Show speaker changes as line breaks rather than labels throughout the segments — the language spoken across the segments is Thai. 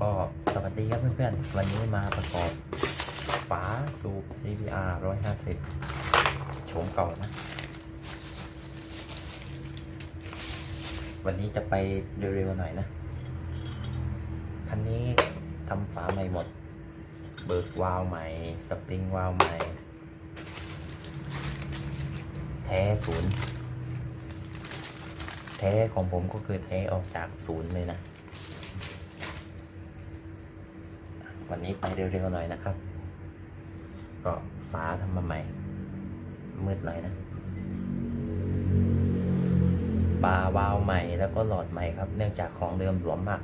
ก็สวัสดีครับเพื่อนๆ วันนี้มาประกอบฝาสูบ CBR 150โฉมเก่านะ วันนี้จะไปเร็วๆหน่อยนะ คันนี้ทำฝาใหม่หมด เบิกวาล์วใหม่ สปริงวาล์วใหม่ แท้ศูนย์ แท้ของผมก็คือแท้ออกจากศูนย์เลยนะ วันนี้ไปเร็วๆหน่อยนะครับ ก็ฟ้าทำมาใหม่ มืดหน่อยนะบาวาล์วใหม่แล้วก็หลอดใหม่ครับ เนื่องจากของเดิมหลวมมาก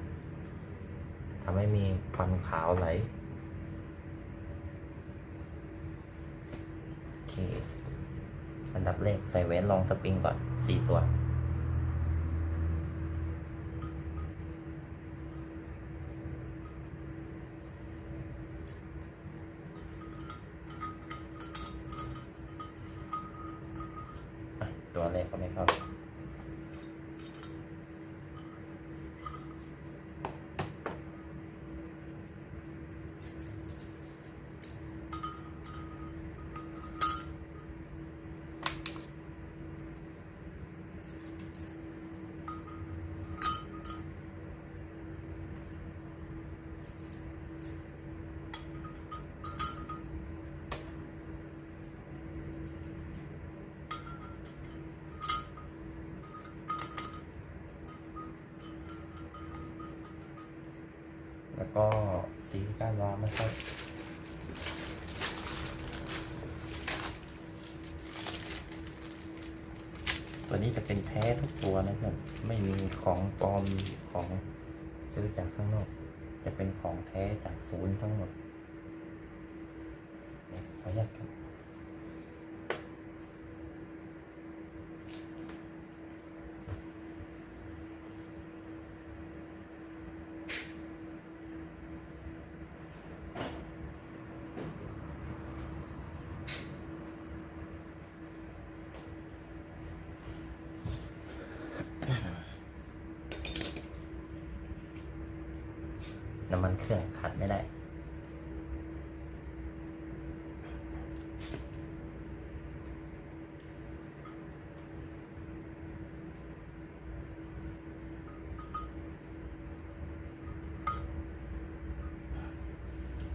ทำให้มีควันขาวไหลโอเคอันดับแรกใส่แหวนรองสปริงก่อนสี่ตัว อะตัวแรกก็ไม่เข้า แล้ว ก็สีก้านวางนะครับตัวนี้จะเป็นแท้ทุกตัวนะครับ ไม่มีของปลอมของซื้อจากข้างนอก จะเป็นของแท้จากศูนย์ทั้งหมดขออนุญาตครับ น้ำมันเครื่องขัดไม่ได้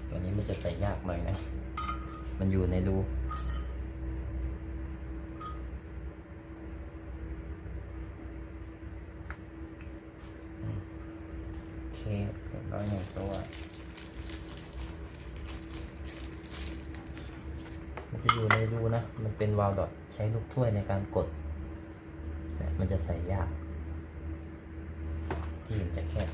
ตัวนี้มันจะใส่ยากหน่อยนะ มันอยู่ในรูโอเคเรียบร้อยหนึ่งตัว มัน จะอยู่ในรูนะ มันเป็นวาล์วดอทใช้ลูกถ้วยในการกดเนี่ยมันจะใส่ยาก ที่มันจะแคบ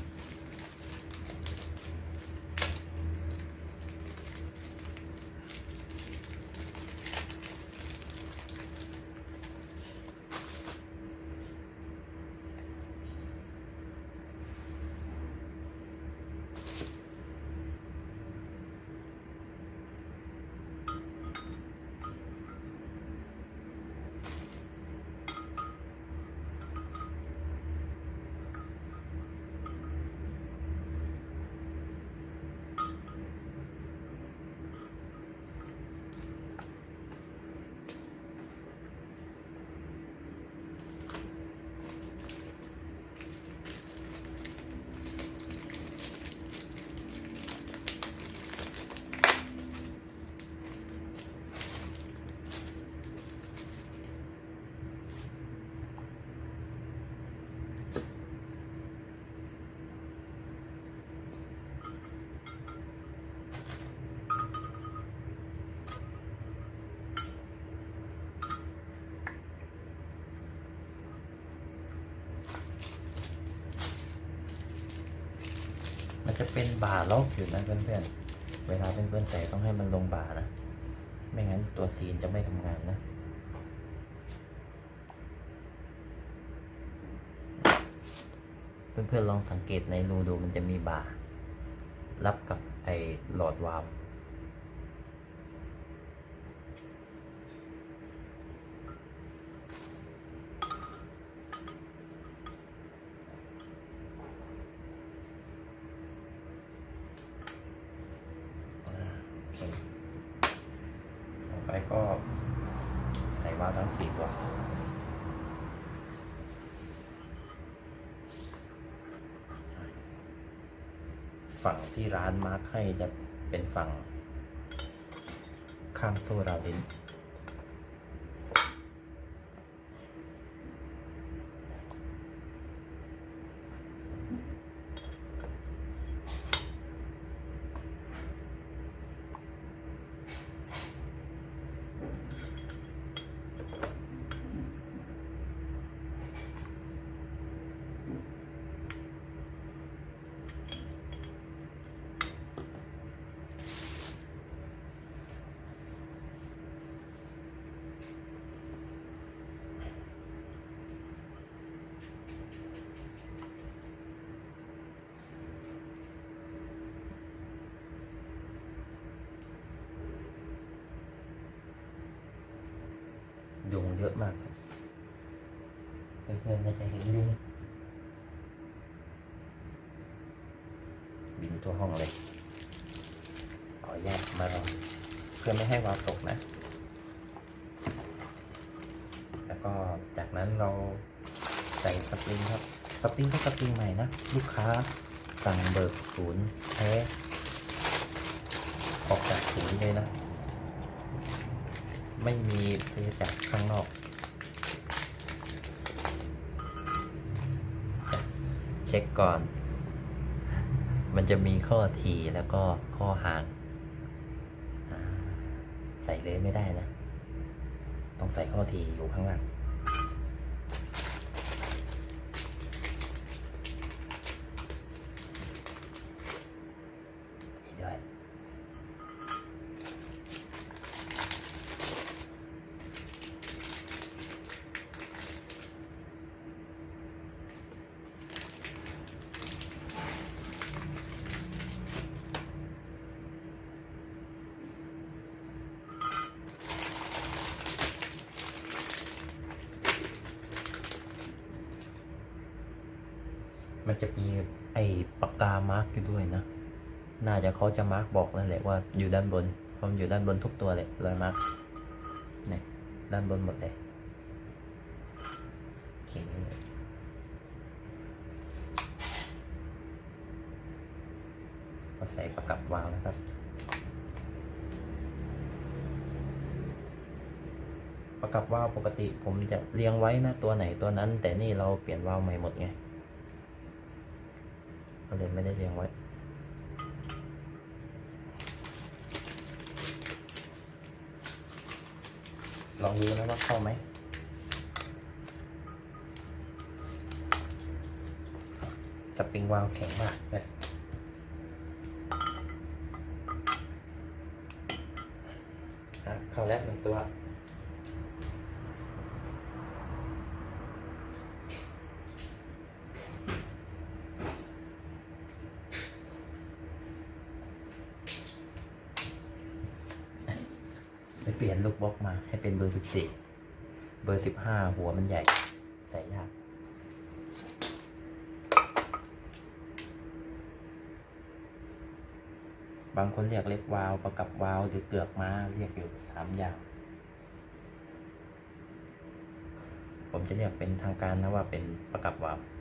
จะเป็นบ่าล็อกอยู่นะเพื่อนๆ เวลาเพื่อนๆใส่ต้องให้มันลงบ่านะ ไม่งั้นตัวซีนจะไม่ทำงานนะเพื่อนๆลองสังเกตในรูดูมันจะมีบ่ารับกับไอ้หลอดวาล์ว เค ต่อไปก็ มาทั้งสี่ตัวฝั่งที่ร้านมาร์คให้จะเป็นฝั่งข้างโซ่ราลิ้น ยุงเยอะมากครับเพื่อนๆก็จะเห็นยุงบินทั่วห้องเลย ขออนุญาตมาลองเพื่อไม่ให้วาวตกนะ แล้วก็จากนั้นเราใส่สปริงครับ สปริงก็สปริงใหม่นะ ลูกค้าสั่งเบิกศูนย์แท้ออกจากศูนย์เลยนะ ไม่มีซื้อจากข้างนอกเช็คก่อน มันจะมีข้อทีแล้วก็ข้อห่าง ใส่เลยไม่ได้นะ ต้องใส่ข้อทีอยู่ข้างล่าง จะมีไอ้ปากกามาร์กอยู่ด้วยนะ น่าจะเขาจะมาร์กบอกนั่นแหละว่าอยู่ด้านบนเพราะมันอยู่ด้านบนทุกตัวเลยรอยมาร์กนี่ด้านบนหมดเลยโอเคก็ใส่ประกับวาวนะครับ ประกับวาวปกติผมจะเรียงไว้นะตัวไหนตัวนั้น แต่นี่เราเปลี่ยนวาวใหม่หมดไง เลยไม่ได้เรียงไว้ ลองดูนะว่าเข้าไหมสปริงวาล์วแข็งมากเลยอะเข้าแล้วหนึ่งตัว เปลี่ยนลูกบล็อกมาให้เป็นเบอร์สิบสี่เบอร์สิบห้าหัวมันใหญ่ ใส่ยากบางคนเรียกเล็บวาล์วประกับวาล์วหรือเกือกม้าเรียกอยู่สามอย่าง ผมจะเรียกเป็นทางการนะว่าเป็นประกับวาล์ว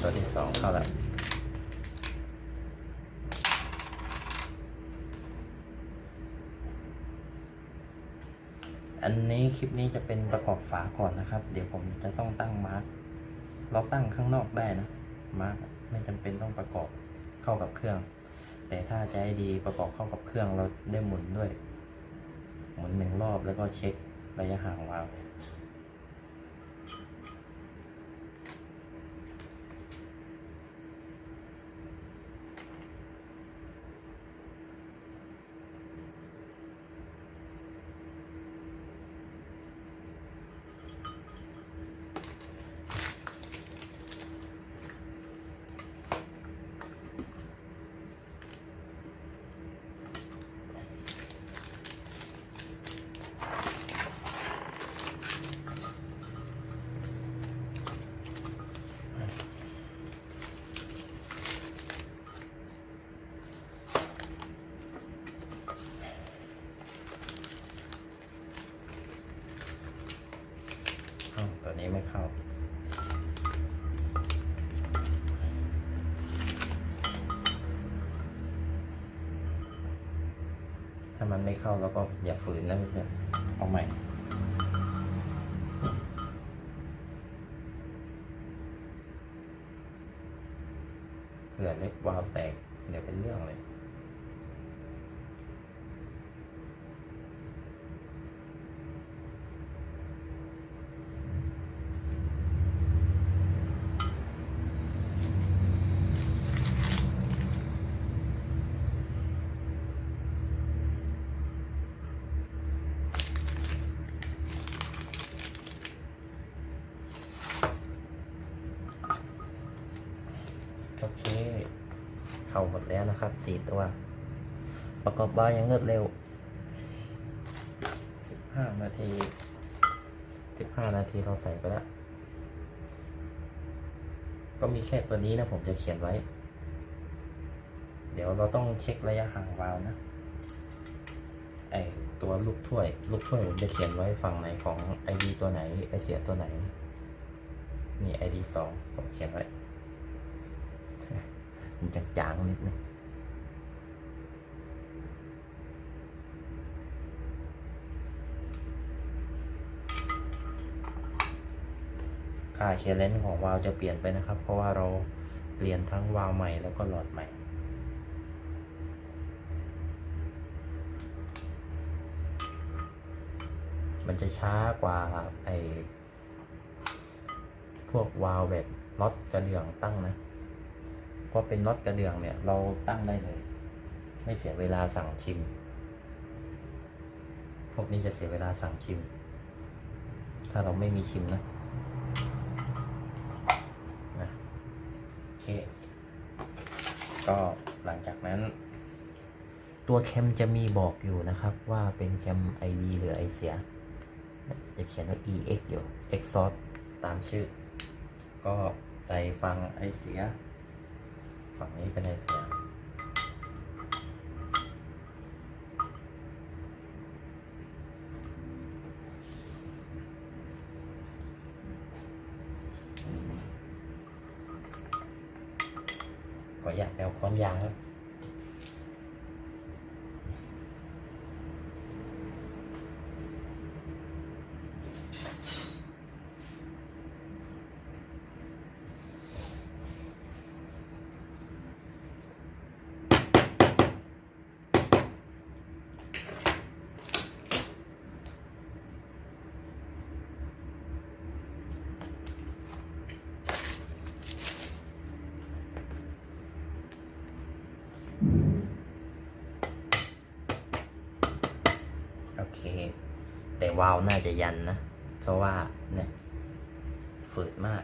ตัวที่สองเข้าแล้วอันนี้คลิปนี้จะเป็นประกอบฝาก่อนนะครับ เดี๋ยวผมจะต้องตั้งมาร์กเราตั้งข้างนอกได้นะ มาร์กไม่จำเป็นต้องประกอบเข้ากับเครื่อง แต่ถ้าจะให้ดีประกอบเข้ากับเครื่องเราได้หมุนด้วย หมุนหนึ่งรอบแล้วก็เช็คระยะห่างวาล์ว นี้ไม่เข้า ถ้ามันไม่เข้าแล้วก็อย่าฝืนนะเพื่อนเอาใหม่เผื่อเล็กวาวาหมดแล้วนะครับสี่ตัว ประกอบบาร์ยังเงืดเร็วสิบห้านาทีสิบห้านาทีเราใส่ไปแล้ว ก็มีแค่ตัวนี้นะผมจะเขียนไว้ เดี๋ยวเราต้องเช็คระยะห่างวาล์วนะไอตัวลูกถ้วย ลูกถ้วยผมจะเขียนไว้ฝั่งไหนของ ID ตัวไหนไอเสียตัวไหน นี่ ID สองผมเขียนไว้ มันจางๆนิดนึงค่าเคเลนของวาล์วจะเปลี่ยนไปนะครับ เพราะว่าเราเปลี่ยนทั้งวาล์วใหม่แล้วก็หลอดใหม่มันจะช้ากว่าไอพวกวาล์วแบบน็อตกระเดื่องตั้งนะ พอเป็นน็อตกระเดื่องเนี่ย เราตั้งได้เลย ไม่เสียเวลาสั่งชิม พวกนี้จะเสียเวลาสั่งชิม ถ้าเราไม่มีชิมนะนะโอเค ก็หลังจากนั้น ตัวแคมจะมีบอกอยู่นะครับ ว่าเป็นแคม IV หรือ ไอเสีย จะเขียนว่า EX อยู่ exhaust ตามชื่อ ก็ใส่ฟังไอเสีย ฝั่งนี้เป็นไอเสียก็อยากแนวค้อนยางครับ เค แต่วาวน่าจะยันนะ เพราะว่าเนี่ยฝืดมาก